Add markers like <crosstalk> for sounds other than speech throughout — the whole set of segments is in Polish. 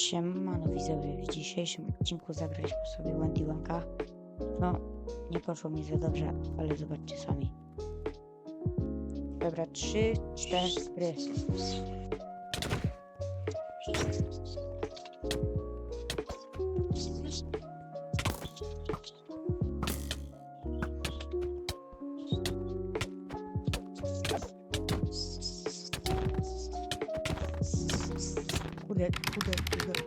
Siemano widzowie, w dzisiejszym odcinku zagraliśmy sobie Wendy Wanka. No, nie poszło mi za dobrze, ale zobaczcie sami. Dobra, 3, 4. Nie, kurde, kurde.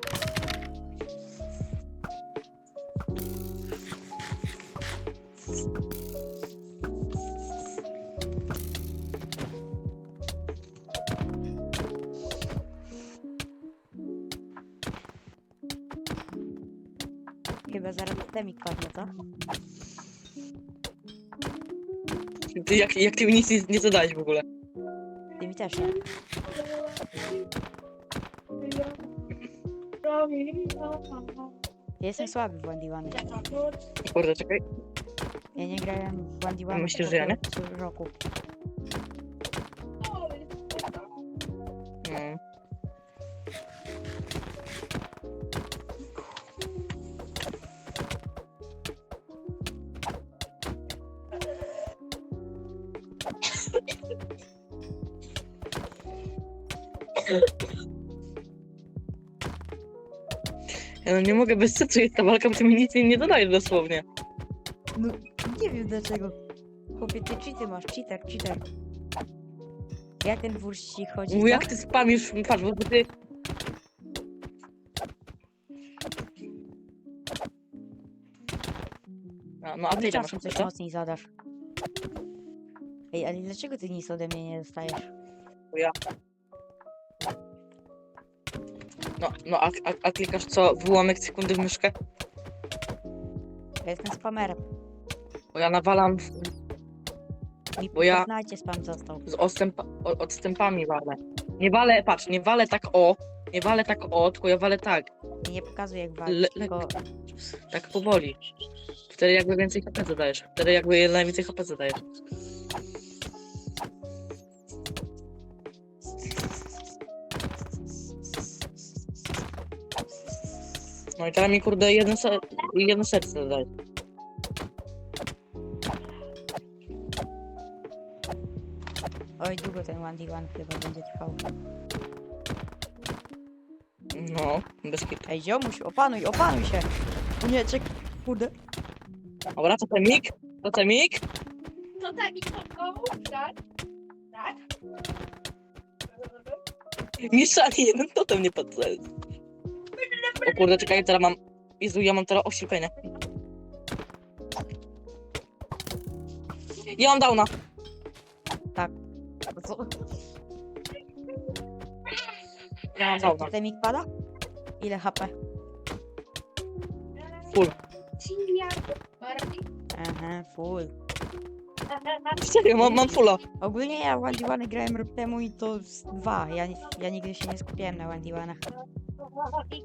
Chyba zaraz demik padnie, co? Ty, jak, jak ty mi nic nie, nie zadałeś w ogóle? Ty mi też nie. Ja jestem słaby w Wendy One. Kurde, czekaj. Ja nie grałem w Wendy One Myślisz, że ja nie? od roku. No. Ja no nie mogę bez sensu jest ta walka, bo ty mi nic nie, dodajesz dosłownie. No, nie wiem dlaczego. Chłopie, ty cheaty masz, cheater, cheater. Jak ten dwór ci chodzi? Bo co? jak ty spamisz, patrz, bo ty... No, no a ty czasem coś co? mocniej zadasz. Ej, ale dlaczego ty nic ode mnie nie dostajesz? No, no a, a, a klikasz co, w ułamek sekundy w myszkę? Ja jestem spamerem. Bo ja nawalam w, Mi Bo ja- Fortnite spam został. z odstępa, o- odstępami walę. Nie walę, patrz, nie walę tak o, nie walę tak o, tylko ja walę tak, nie pokazuję jak Le- walczyć, le- tylko... tak powoli. Wtedy jakby więcej HP zadajesz. Wtedy jakby najwięcej HP zadajesz. No i teraz mi kurde jeden, se jedno serce zadaje. Oj, długo ten 1v1 chyba będzie trwał. No, bez kitu. Ej, ziomuś, opanuj, opanuj się! O nie, czek... Kurde. Dobra, to ten mik? To ten mik? To tak i to tak? Tak? Niż ani jeden totem nie padł. O kurde, czekaj, teraz mam... Jezu, ja mam teraz oślepienie. Ja mam downa. Co? Ja mam downa. Temik pada? Ile HP? Full. Aha, full. Serio, mam, mam fulla. Ogólnie ja w 1v1 grałem rok temu i to z dwa. Ja, ja nigdy się nie skupiałem na 1v1.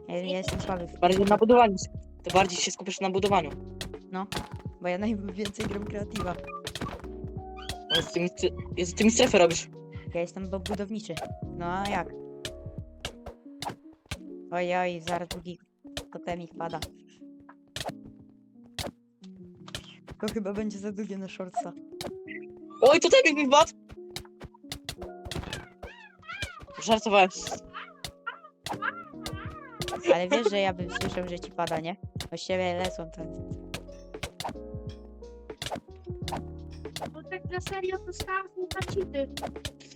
Ja, ja jestem słaby w Bardziej na budowaniu. Ty bardziej się skupisz na budowaniu. bo ja najwięcej gram kreatywa. Jezu, ty mi, ty, Jezu, ty mi strefę robisz. Ja jestem bo budowniczy. No a jak? Oj, oj, zaraz drugi totemik pada. To chyba będzie za długie na shortsa. Oj, to ten mi wpadł. Żartowałem. Ale wiesz, że ja bym słyszał, że ci pada, nie? O siebie lecą to. Bo tak na serio to stałam na cheaty.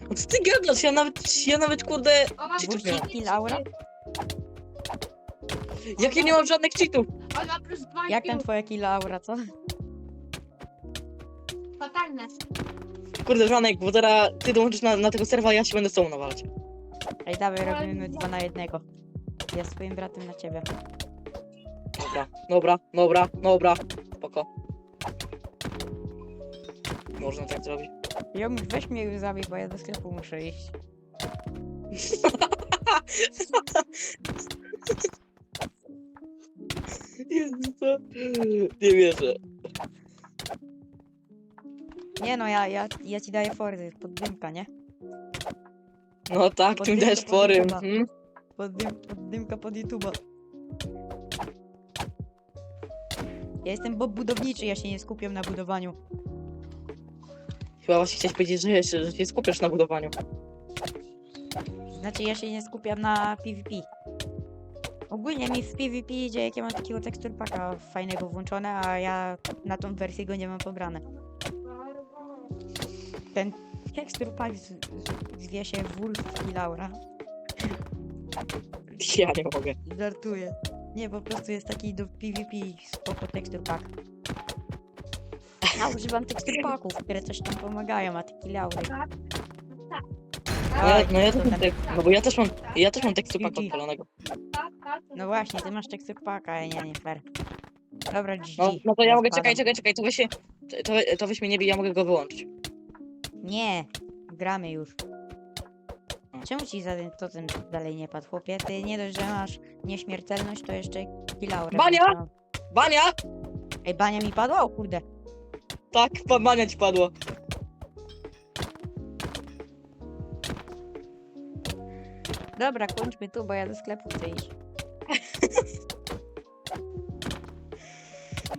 No co ty gadasz? Ja nawet, ja nawet kurde... Ona plus. I Laura? Jak ja nie mam żadnych cheatów. Ona plus dwa Jak ten IQ. twoja killa aura, co? Fatalne. Kurde, Żanek, bo teraz ty dołączysz na, na tego serwa, ja się będę z tobą nawalać. Ej, dawaj, robimy dwa na jednego. Ja z twoim bratem na ciebie. Dobra, dobra, dobra, dobra. Spoko. Można tak zrobić. Jomuś, weź mnie już zabij, bo ja do sklepu muszę iść. <laughs> Jezu, co? Nie wierzę. Nie no, ja, ja, ja ci daję fory, poddymka, nie? No tak, ty mi Poddycha, dajesz fory. poddycha. Mhm. Poddym, poddymka pod YouTube'a. Ja jestem Bob budowniczy, ja się nie skupiam na budowaniu. Chyba właśnie chciałeś powiedzieć, że się, że się skupiasz na budowaniu. Znaczy ja się nie skupiam na PvP. Ogólnie mi w PvP idzie, jak ja mam takiego teksturpaka fajnego włączone, a ja na tą wersję go nie mam pobrane. Ten teksturpak zwie się Wolf i Laura. <laughs> Ja nie mogę. Żartuję. Nie, po prostu jest taki do PvP spoko teksturpak. Ja używam teksturpaków, które coś tam pomagają, a taki Laury. Ja, no ja też mam tek, no bo ja też mam, ja też mam tekstu GG. odpalonego. No właśnie, ty masz teksturpaka, a nie, nie fair. Dobra, GG. No, no to ja mogę, spadam. czekaj, czekaj, czekaj, to weź się, to, to weź mnie nie bij, ja mogę go wyłączyć. Nie, gramy już. Czemu ci za ten totem dalej nie padł, chłopie? Ty nie dość, że masz nieśmiertelność, to jeszcze kilaurę. Bania! Bania! Ej, bania mi padła? O kurde. Tak, pa- bania ci padło. Dobra, kończmy tu, bo ja do sklepu chcę iść.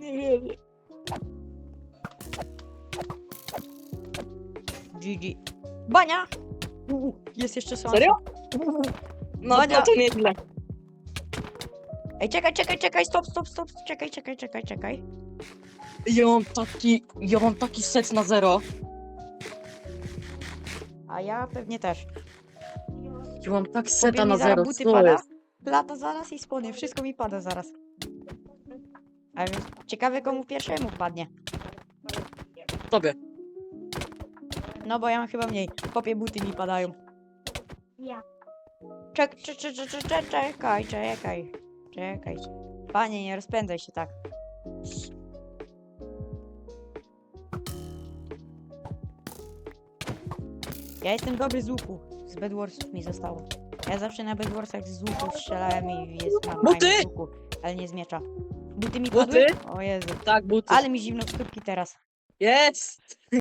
<laughs> Nie wiem. GG. Bania! Jest jeszcze słonko. Serio? No Bania! to, to nieźle. Ej, czekaj, czekaj, czekaj, stop, stop, stop, czekaj, czekaj, czekaj, czekaj. Ja mam taki, ja mam taki set na zero. A ja pewnie też. Ja mam tak seta na zaraz zero, buty co pada. jest? Lata zaraz i spłony, wszystko mi pada zaraz. A więc ciekawe komu pierwszemu padnie. Tobie. No bo ja mam chyba mniej. Popie buty mi padają. Ja. Czek, czek, czek, czek, czek, czekaj, czekaj. Czekaj. Panie, nie rozpędzaj się tak. Ja jestem dobry z łuku. Z Bedwarsów mi zostało. Ja zawsze na Bedwarsach z łuku strzelałem i jest mam Buty! fajny z łuku, ale nie z miecza. Buty mi Buty? padły? O Jezu. Tak, buty. Ale mi zimno w stópki teraz. Jest!